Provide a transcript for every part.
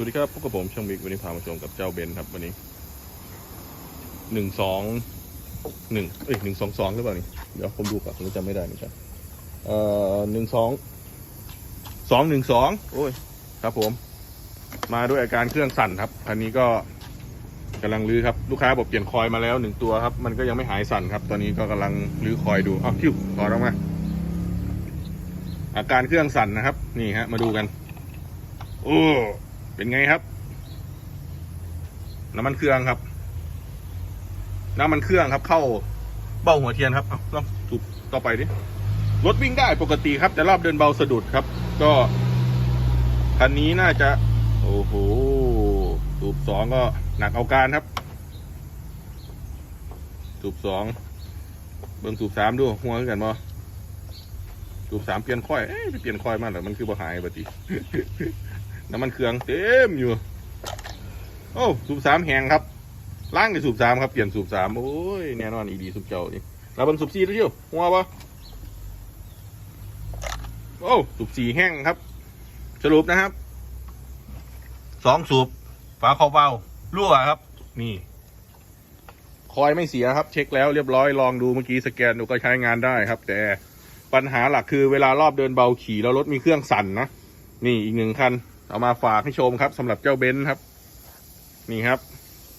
วัสดีครับพบกับผมช่างบิ๊กวันนี้พามาชมกับเจ้าเบนซ์ครับวันนี้หนึ่งสองหนึ่งเอ้ยหนึ่งสองสองหรือเปล่านี่เดี๋ยวผมดูก่อนผมจำไม่ได้เหมือนกันเอ่อหนึ่งสองสองหนึ่งสองโอ้ยครับ ผม มาด้วยอาการเครื่องสั่นครับคันนี้ก็กำลังรื้อครับลูกค้าบอกเปลี่ยนคอยล์มาแล้วหนึ่งตัวครับ มันก็ยังไม่หายสั่นครับ ตอนนี้ก็กำลังรื้อคอยล์ดูอ้าวคิวต่อออกมาอาการเครื่องสั่นนะครับ นี่ฮะ มาดูกันโอ้ เป็นไงครับ น้ำมันเครื่องครับ น้ำมันเครื่องครับ เข้าเบ้าหัวเทียนครับเอาลองสูบต่อไปดิรถวิ่งได้ปกติครับ แต่รอบเดินเบาสะดุดครับ ก็คันนี้น่าจะ โอ้โหสูบสองก็หนักเอาการครับสูบสองเบิ่งสูบสามดูหัวคือกันบ่สูบสามเปลี่ยนค่อยเอ๊ะไปเปลี่ยนค่อยมาแล้วมันคือบ่หายปฏิ น้ำมันเครื่องเต็มอยู่ โอ้สูบสามแหงครับล้างในสูบสามครับเปลี่ยนสูบสามโอ้ยแน่นอนอีดีสูบเจ้านี่แล้วเบิ่งสูบสี่ด้วยเชียวหัวปะโอ้สูบสี่แห้งครับ สรุปนะครับสองสูบฝาครอบเบารั่วครับ นี่ คอยไม่เสียครับ เช็คแล้วเรียบร้อยลองดูเมื่อกี้สแกนดูก็ใช้งานได้ครับ แต่ปัญหาหลักคือเวลารอบเดินเบาขี่แล้วรถมีเครื่องสั่นนะนี่อีกหนึ่งคัน เอามาฝากให้ชมครับสำหรับเจ้าเบนซ์ครับ นี่ครับ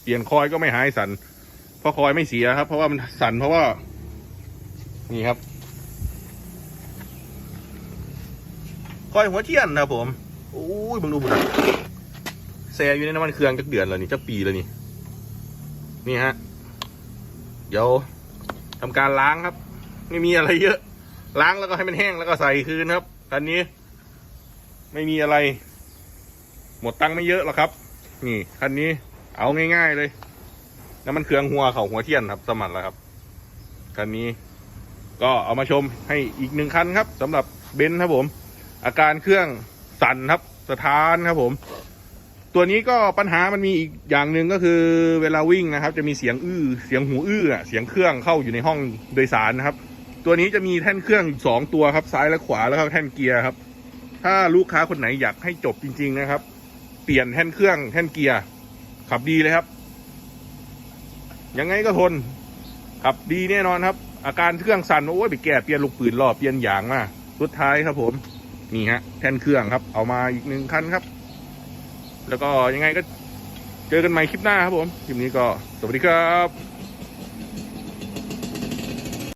เปลี่ยนคอยก็ไม่หายสั่นเพราะคอยไม่เสียครับ เพราะว่ามันสั่นเพราะว่า นี่ครับ คอยหัวเทียนนะผมโอ้ยบังดูบุญนะแซ่อยู่ในน้ำมันเครื่องจักเดือนแล้วนี่จักปีแล้วนี่ นี่ฮะ เดี๋ยวทำการล้างครับ ไม่มีอะไรเยอะ ล้างแล้วก็ให้มันแห้งแล้วก็ใส่คืนครับคันนี้ ไม่มีอะไร หมดตังค์ไม่เยอะหรอกครับ นี่คันนี้เอาง่ายๆเลยน้ำมันเครื่องหัวเขาหัวเทียนครับสมัครแล้วครับคันนี้ก็เอามาชมให้อีกหนึ่งคันครับสำหรับเบนซ์ครับผม อาการเครื่องสั่นครับสถานครับผม ตัวนี้ก็ปัญหามันมีอีกอย่างหนึ่งก็คือเวลาวิ่งนะครับ จะมีเสียงอื้อเสียงหูอื้อเสียงเครื่องเข้าอยู่ในห้องโดยสารนะครับ ตัวนี้จะมีแท่นเครื่องสองตัวครับซ้ายและขวาแล้วก็แท่นเกียร์ครับ ถ้าลูกค้าคนไหนอยากให้จบจริง ๆ นะครับ เปลี่ยนแท่นเครื่องแท่นเกียร์ขับดีเลยครับ ยังไงก็ทน ขับดีแน่นอนครับ อาการเครื่องสั่นโอ้ยไปแก่เปลี่ยนลูกปืนรอบเปลี่ยนยางมาสุดท้ายครับ ผมนี่ฮะ แท่นเครื่องครับ เอามาอีกหนึ่งคันครับ แล้วก็ยังไงก็เจอกันใหม่คลิปหน้าครับผมคลิปนี้ก็สวัสดีครับ